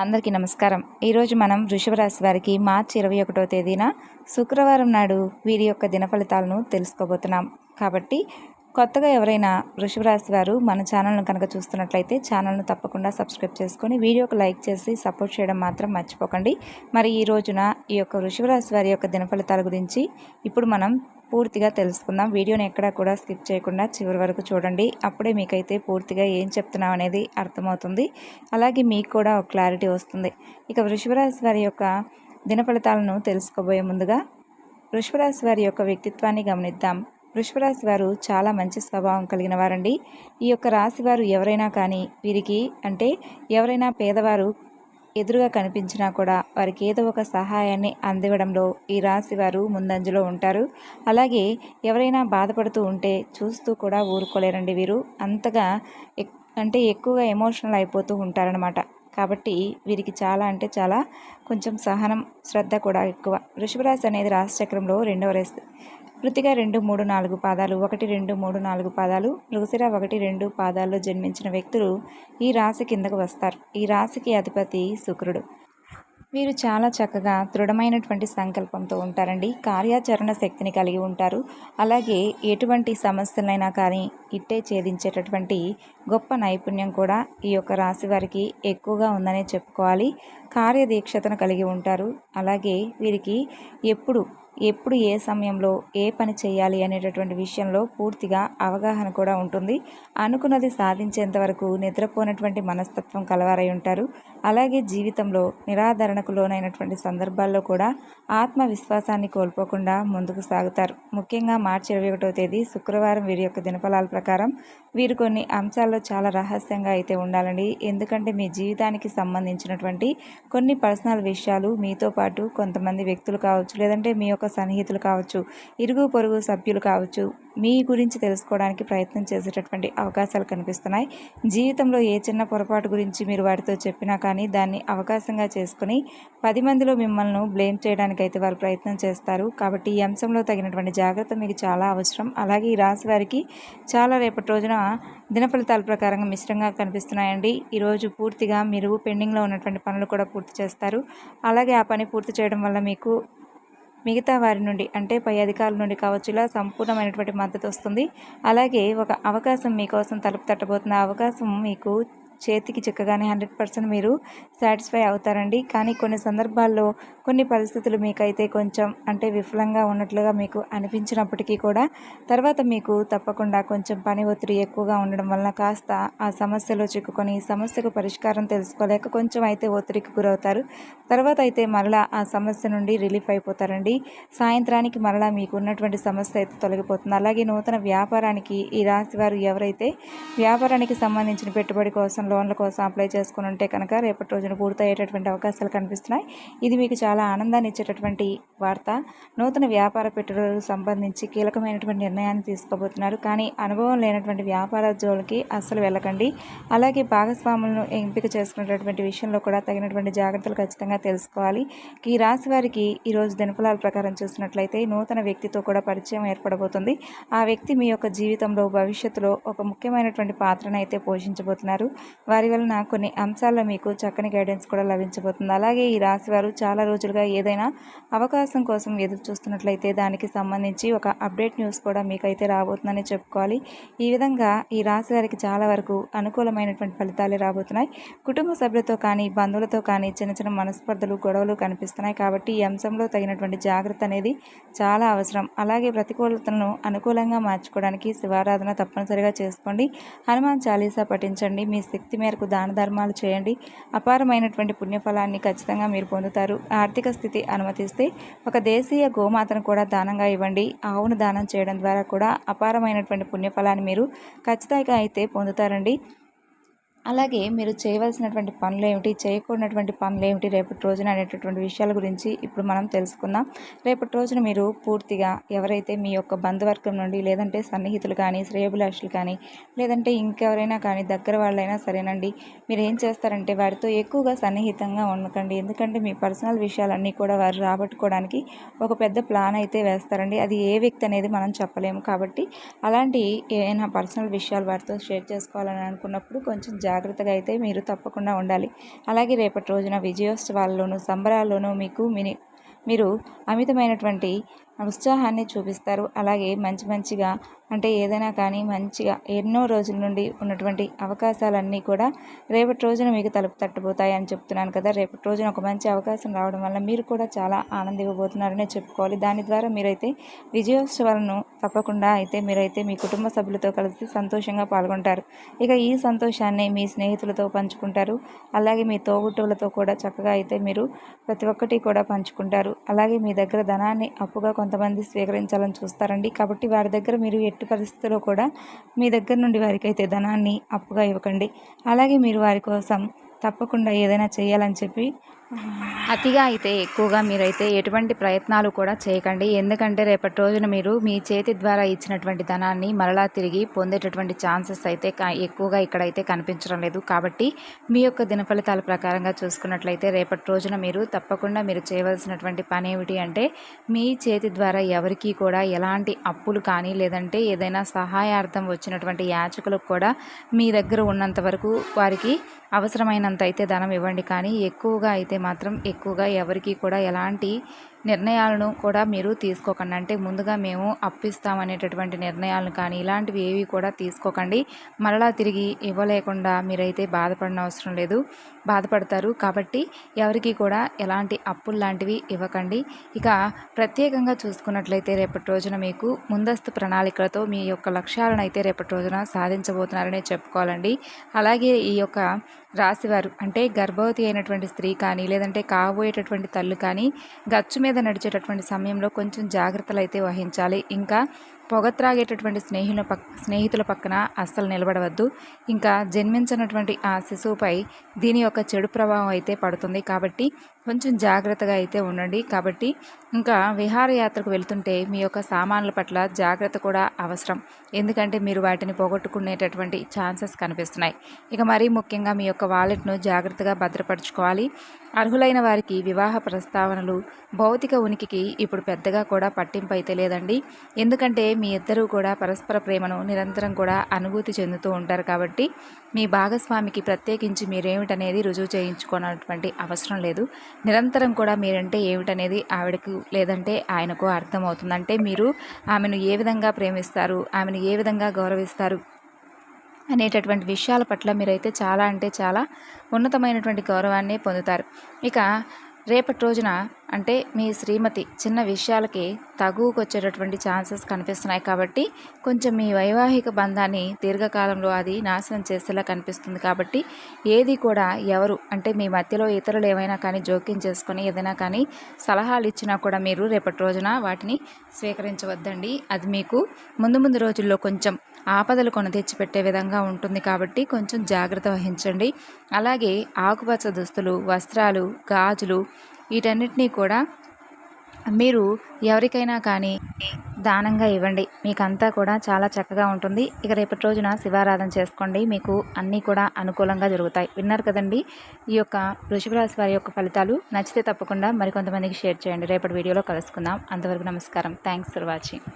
అందరికీ నమస్కారం. ఈరోజు మనం వృషభ రాశి వారికి మార్చి ఇరవై ఒకటో తేదీన శుక్రవారం నాడు వీరి యొక్క దిన ఫలితాలను తెలుసుకోబోతున్నాం. కాబట్టి కొత్తగా ఎవరైనా వృషభ రాశి వారు మన ఛానల్ను కనుక చూస్తున్నట్లయితే ఛానల్ను తప్పకుండా సబ్స్క్రైబ్ చేసుకొని వీడియోకి లైక్ చేసి సపోర్ట్ చేయడం మాత్రం మర్చిపోకండి. మరి ఈ రోజున ఈ యొక్క వృషభ రాశి వారి యొక్క దిన ఫలితాల గురించి ఇప్పుడు మనం పూర్తిగా తెలుసుకుందాం. వీడియోని ఎక్కడా కూడా స్కిప్ చేయకుండా చివరి వరకు చూడండి. అప్పుడే మీకైతే పూర్తిగా ఏం చెప్తున్నాం అనేది అర్థమవుతుంది. అలాగే మీకు కూడా ఒక క్లారిటీ వస్తుంది. ఇక వృషభరాశి వారి యొక్క దిన ఫలితాలను తెలుసుకోబోయే ముందుగా వృషభరాశి వారి యొక్క వ్యక్తిత్వాన్ని గమనిద్దాం. వృషభరాశి వారు చాలా మంచి స్వభావం కలిగిన వారండి. ఈ యొక్క రాశి వారు ఎవరైనా కానీ వీరికి అంటే ఎవరైనా పేదవారు ఎదురుగా కనిపించినా కూడా వారికి ఏదో ఒక సహాయాన్ని అందివ్వడంలో ఈ రాశి వారు ముందంజలో ఉంటారు. అలాగే ఎవరైనా బాధపడుతూ ఉంటే చూస్తూ కూడా ఊరుకోలేరండి వీరు. అంతగా అంటే ఎక్కువగా ఎమోషనల్ అయిపోతూ ఉంటారనమాట కాబట్టి వీరికి చాలా అంటే చాలా కొంచెం సహనం శ్రద్ధ కూడా ఎక్కువ. వృషభరాశి అనేది రాశిచక్రంలో రెండవ రాశి కృతిగా రెండు మూడు నాలుగు పాదాలు. ఒకటి రెండు మూడు నాలుగు పాదాలు. మృగశిర ఒకటి రెండు పాదాల్లో జన్మించిన వ్యక్తులు ఈ రాశి కిందకు వస్తారు. ఈ రాశికి అధిపతి శుక్రుడు. వీరు చాలా చక్కగా దృఢమైనటువంటి సంకల్పంతో ఉంటారండి. కార్యాచరణ శక్తిని కలిగి ఉంటారు. అలాగే ఎటువంటి సమస్యలైనా కానీ ఇట్టే ఛేదించేటటువంటి గొప్ప నైపుణ్యం కూడా ఈ యొక్క రాశి వారికి ఎక్కువగా ఉందనే చెప్పుకోవాలి. కార్యదీక్షతను కలిగి ఉంటారు. అలాగే వీరికి ఎప్పుడు ఎప్పుడు ఏ సమయంలో ఏ పని చేయాలి అనేటటువంటి విషయంలో పూర్తిగా అవగాహన కూడా ఉంటుంది. అనుకున్నది సాధించేంత వరకు నిద్రపోనటువంటి మనస్తత్వం కలవారై ఉంటారు. అలాగే జీవితంలో నిరాధరణకు లోనైనటువంటి సందర్భాల్లో కూడా ఆత్మవిశ్వాసాన్ని కోల్పోకుండా ముందుకు సాగుతారు. ముఖ్యంగా మార్చి ఇరవై ఒకటో తేదీ శుక్రవారం వీరి యొక్క దినఫలాల ప్రకారం వీరు కొన్ని అంశాల్లో చాలా రహస్యంగా అయితే ఉండాలండి. ఎందుకంటే మీ జీవితానికి సంబంధించినటువంటి కొన్ని పర్సనల్ విషయాలు మీతో పాటు కొంతమంది వ్యక్తులు కావచ్చు లేదంటే మీ యొక్క సన్నిహితులు కావచ్చు ఇరుగు పొరుగు సభ్యులు కావచ్చు మీ గురించి తెలుసుకోవడానికి ప్రయత్నం చేసేటటువంటి అవకాశాలు కనిపిస్తున్నాయి. జీవితంలో ఏ చిన్న పొరపాటు గురించి మీరు వారితో చెప్పినా కానీ దాన్ని అవకాశంగా చేసుకుని పది మందిలో మిమ్మల్ని బ్లేమ్ చేయడానికి అయితే వారు ప్రయత్నం చేస్తారు. కాబట్టి ఈ అంశంలో తగినటువంటి జాగ్రత్త మీకు చాలా అవసరం. అలాగే ఈ రాశి వారికి చాలా రేపటి రోజున దిన ఫలితాల ప్రకారంగా మిశ్రంగా కనిపిస్తున్నాయండి. ఈరోజు పూర్తిగా మీరు పెండింగ్లో ఉన్నటువంటి పనులు కూడా పూర్తి చేస్తారు. అలాగే ఆ పని పూర్తి చేయడం వల్ల మీకు మిగతా వారి నుండి అంటే పై అధికారుల నుండి కావచ్చు ఇలా సంపూర్ణమైనటువంటి మద్దతు వస్తుంది. అలాగే ఒక అవకాశం మీకోసం తలుపు తట్టబోతున్న అవకాశం మీకు చేతికి చిక్కగానే హండ్రెడ్ పర్సెంట్ మీరు సాటిస్ఫై అవుతారండి. కానీ కొన్ని సందర్భాల్లో కొన్ని పరిస్థితులు మీకైతే కొంచెం అంటే విఫలంగా ఉన్నట్లుగా మీకు అనిపించినప్పటికీ కూడా తర్వాత మీకు తప్పకుండా కొంచెం పని ఒత్తిడి ఎక్కువగా ఉండడం వలన కాస్త ఆ సమస్యలో చిక్కుకొని సమస్యకు పరిష్కారం తెలుసుకోలేక కొంచెం అయితే ఒత్తిడికి గురవుతారు. తర్వాత అయితే మరలా ఆ సమస్య నుండి రిలీఫ్ అయిపోతారండి. సాయంత్రానికి మరలా మీకు ఉన్నటువంటి సమస్య అయితే తొలగిపోతుంది. అలాగే నూతన వ్యాపారానికి ఈ రాశి వారు ఎవరైతే వ్యాపారానికి సంబంధించిన పెట్టుబడి కోసం లోన్ల కోసం అప్లై చేసుకుని ఉంటే కనుక రేపటి రోజున పూర్తయ్యేటటువంటి అవకాశాలు కనిపిస్తున్నాయి. ఇది మీకు చాలా ఆనందాన్ని ఇచ్చేటటువంటి వార్త. నూతన వ్యాపార పెట్టుబడులకు సంబంధించి కీలకమైనటువంటి నిర్ణయాన్ని తీసుకోబోతున్నారు. కానీ అనుభవం లేనటువంటి వ్యాపార జోలికి అస్సలు వెళ్ళకండి. అలాగే భాగస్వాములను ఎంపిక చేసుకునేటటువంటి విషయంలో కూడా తగినటువంటి జాగ్రత్తలు ఖచ్చితంగా తెలుసుకోవాలి. ఈ రాశి వారికి ఈరోజు దినఫలాల ప్రకారం చూసినట్లయితే నూతన వ్యక్తితో కూడా పరిచయం ఏర్పడబోతుంది. ఆ వ్యక్తి మీ యొక్క జీవితంలో భవిష్యత్తులో ఒక ముఖ్యమైనటువంటి పాత్రను అయితే పోషించబోతున్నారు. వారి వలన కొన్ని అంశాల్లో మీకు చక్కని గైడెన్స్ కూడా లభించబోతుంది. అలాగే ఈ రాశి వారు చాలా రోజులుగా ఏదైనా అవకాశం కోసం ఎదురు చూస్తున్నట్లయితే దానికి సంబంధించి ఒక అప్డేట్ న్యూస్ కూడా మీకైతే రాబోతుందని చెప్పుకోవాలి. ఈ విధంగా ఈ రాశి వారికి చాలా వరకు అనుకూలమైనటువంటి ఫలితాలే రాబోతున్నాయి. కుటుంబ సభ్యులతో కానీ బంధువులతో కానీ చిన్న చిన్న మనస్పర్ధలు గొడవలు కనిపిస్తున్నాయి కాబట్టి ఈ అంశంలో తగినటువంటి జాగ్రత్త అనేది చాలా అవసరం. అలాగే ప్రతికూలతలను అనుకూలంగా మార్చుకోవడానికి శివారాధన తప్పనిసరిగా చేసుకోండి. హనుమాన్ చాలీసా పఠించండి. మీ శక్తి మేరకు దాన ధర్మాలు చేయండి. అపారమైనటువంటి పుణ్యఫలాన్ని ఖచ్చితంగా మీరు పొందుతారు. ఆర్థిక స్థితి అనుమతిస్తే ఒక దేశీయ గోమాతను కూడా దానంగా ఇవ్వండి. ఆవును దానం చేయడం ద్వారా కూడా అపారమైనటువంటి పుణ్యఫలాన్ని మీరు ఖచ్చితంగా అయితే పొందుతారండి. అలాగే మీరు చేయవలసినటువంటి పనులు ఏమిటి చేయకూడనటువంటి పనులు ఏమిటి రేపటి రోజున అనేటటువంటి విషయాల గురించి ఇప్పుడు మనం తెలుసుకుందాం. రేపటి రోజున మీరు పూర్తిగా ఎవరైతే మీ యొక్క బంధువర్గం నుండి లేదంటే సన్నిహితులు కానీ శ్రేయభిలాషులు కానీ లేదంటే ఇంకెవరైనా కానీ దగ్గర వాళ్ళైనా సరేనండి మీరు ఏం చేస్తారంటే వారితో ఎక్కువగా సన్నిహితంగా ఉండకండి. ఎందుకంటే మీ పర్సనల్ విషయాలన్నీ కూడా వారు రాబట్టుకోవడానికి ఒక పెద్ద ప్లాన్ అయితే వేస్తారండి. అది ఏ వ్యక్తి అనేది మనం చెప్పలేము. కాబట్టి అలాంటి ఏమైనా పర్సనల్ విషయాలు వారితో షేర్ చేసుకోవాలని అనుకున్నప్పుడు కొంచెం జాగ్రత్తగా అయితే మీరు తప్పకుండా ఉండాలి. అలాగే రేపటి రోజున విజయోత్సవాల్లోనూ సంబరాల్లోనూ మీకు మిని మీరు అమితమైనటువంటి ఉత్సాహాన్ని చూపిస్తారు. అలాగే మంచి మంచిగా అంటే ఏదైనా కానీ మంచిగా ఎన్నో రోజుల నుండి ఉన్నటువంటి అవకాశాలన్నీ కూడా రేపటి రోజున మీకు తలుపు తట్టుపోతాయి అని చెప్తున్నాను కదా. రేపటి రోజున ఒక మంచి అవకాశం రావడం వల్ల మీరు కూడా చాలా ఆనందివ్వబోతున్నారనే చెప్పుకోవాలి. దాని ద్వారా మీరైతే విజయోత్సవాలను తప్పకుండా అయితే మీరైతే మీ కుటుంబ సభ్యులతో కలిసి సంతోషంగా పాల్గొంటారు. ఇక ఈ సంతోషాన్ని మీ స్నేహితులతో పంచుకుంటారు. అలాగే మీ తోబుట్టువులతో కూడా చక్కగా అయితే మీరు ప్రతి ఒక్కటి కూడా పంచుకుంటారు. అలాగే మీ దగ్గర ధనాన్ని అప్పుగా కొంతమంది స్వీకరించాలని చూస్తారండి. కాబట్టి వారి దగ్గర మీరు ఎట్టి పరిస్థితుల్లో కూడా మీ దగ్గర నుండి వారికైతే ధనాన్ని అప్పుగా ఇవ్వకండి. అలాగే మీరు వారి కోసం తప్పకుండా ఏదైనా చేయాలని చెప్పి అతిగా అయితే ఎక్కువగా మీరైతే ఎటువంటి ప్రయత్నాలు కూడా చేయకండి. ఎందుకంటే రేపటి రోజున మీరు మీ చేతి ద్వారా ఇచ్చినటువంటి ధనాన్ని మరలా తిరిగి పొందేటటువంటి ఛాన్సెస్ అయితే ఎక్కువగా ఇక్కడైతే కనిపించడం లేదు. కాబట్టి మీ యొక్క దినఫలితాల ప్రకారంగా చూసుకున్నట్లయితే రేపటి రోజున మీరు తప్పకుండా మీరు చేయవలసినటువంటి పని ఏమిటి అంటే మీ చేతి ద్వారా ఎవరికీ కూడా ఎలాంటి అప్పులు కానీ లేదంటే ఏదైనా సహాయార్థం వచ్చినటువంటి యాచకులకు కూడా మీ దగ్గర ఉన్నంత వరకు వారికి అవసరమైనంత అయితే ధనం ఇవ్వండి. కానీ ఎక్కువగా అయితే మాత్రం ఎక్కువగా ఎవరికి కూడా ఎలాంటి నిర్ణయాలను కూడా మీరు తీసుకోకండి. అంటే ముందుగా మేము అప్పిస్తామనేటటువంటి నిర్ణయాలను కానీ ఇలాంటివి ఏవి కూడా తీసుకోకండి. మరలా తిరిగి ఇవ్వలేకుండా మీరైతే బాధపడిన అవసరం లేదు. బాధపడతారు. కాబట్టి ఎవరికి కూడా ఎలాంటి అప్పులు లాంటివి ఇవ్వకండి. ఇక ప్రత్యేకంగా చూసుకున్నట్లయితే రేపటి రోజున మీకు ముందస్తు ప్రణాళికలతో మీ యొక్క లక్ష్యాలను అయితే రేపటి రోజున సాధించబోతున్నారనే చెప్పుకోవాలండి. అలాగే ఈ యొక్క రాశివారు అంటే గర్భవతి అయినటువంటి స్త్రీ కానీ లేదంటే కాబోయేటటువంటి తల్లు కానీ గచ్చు మీద నడిచేటటువంటి సమయంలో కొంచెం జాగ్రత్తలు అయితే వహించాలి. ఇంకా పొగ త్రాగేటటువంటి స్నేహితుల పక్ స్నేహితుల పక్కన అస్సలు నిలబడవద్దు. ఇంకా జన్మించినటువంటి ఆ శిశువుపై దీని యొక్క చెడు ప్రభావం అయితే పడుతుంది. కాబట్టి కొంచెం జాగ్రత్తగా అయితే ఉండండి. కాబట్టి ఇంకా విహారయాత్రకు వెళ్తుంటే మీ యొక్క సామాన్ల పట్ల జాగ్రత్త కూడా అవసరం. ఎందుకంటే మీరు వాటిని పోగొట్టుకునేటటువంటి ఛాన్సెస్ కనిపిస్తున్నాయి. ఇక మరీ ముఖ్యంగా మీ యొక్క వాలెట్ను జాగ్రత్తగా భద్రపరచుకోవాలి. అర్హులైన వారికి వివాహ ప్రస్తావనలు భౌతిక ఉనికికి ఇప్పుడు పెద్దగా కూడా పట్టింపు అయితే లేదండి. ఎందుకంటే మీ ఇద్దరూ కూడా పరస్పర ప్రేమను నిరంతరం కూడా అనుభూతి చెందుతూ ఉంటారు కాబట్టి మీ భాగస్వామికి ప్రత్యేకించి మీరేమిటనేది రుజువు చేయించుకోనటువంటి అవసరం లేదు. నిరంతరం కూడా మీరంటే ఏమిటనేది ఆవిడకు లేదంటే ఆయనకు అర్థమవుతుంది. అంటే మీరు ఆమెను ఏ విధంగా ప్రేమిస్తారు ఆమెను ఏ విధంగా గౌరవిస్తారు అనేటటువంటి విషయాల పట్ల మీరైతే చాలా అంటే చాలా ఉన్నతమైనటువంటి గౌరవాన్ని పొందుతారు. ఇక రేపటి రోజున అంటే మీ శ్రీమతి చిన్న విషయాలకి తగువకొచ్చేటటువంటి ఛాన్సెస్ కనిపిస్తున్నాయి కాబట్టి కొంచెం మీ వైవాహిక బంధాన్ని దీర్ఘకాలంలో అది నాశనం చేసేలా కనిపిస్తుంది కాబట్టి ఏది కూడా ఎవరు అంటే మీ మధ్యలో ఇతరులు ఏమైనా కానీ జోక్యం చేసుకొని ఏదైనా కానీ సలహాలు ఇచ్చినా కూడా మీరు రేపటి రోజున వాటిని స్వీకరించవద్దండి. అది మీకు ముందు ముందు రోజుల్లో కొంచెం ఆపదలు కొని తెచ్చిపెట్టే విధంగా ఉంటుంది కాబట్టి కొంచెం జాగ్రత్త వహించండి. అలాగే ఆకుపచ్చ దుస్తులు వస్త్రాలు గాజులు వీటన్నిటినీ కూడా మీరు ఎవరికైనా కానీ దానంగా ఇవ్వండి. మీకంతా కూడా చాలా చక్కగా ఉంటుంది. ఇక రేపటి రోజున శివారాధన చేసుకోండి. మీకు అన్నీ కూడా అనుకూలంగా జరుగుతాయి. విన్నారు కదండి? ఈ యొక్క వృషభరాశి వారి యొక్క ఫలితాలు నచ్చితే తప్పకుండా మరికొంతమందికి షేర్ చేయండి. రేపటి వీడియోలో కలుసుకుందాం. అంతవరకు నమస్కారం. Thanks for watching.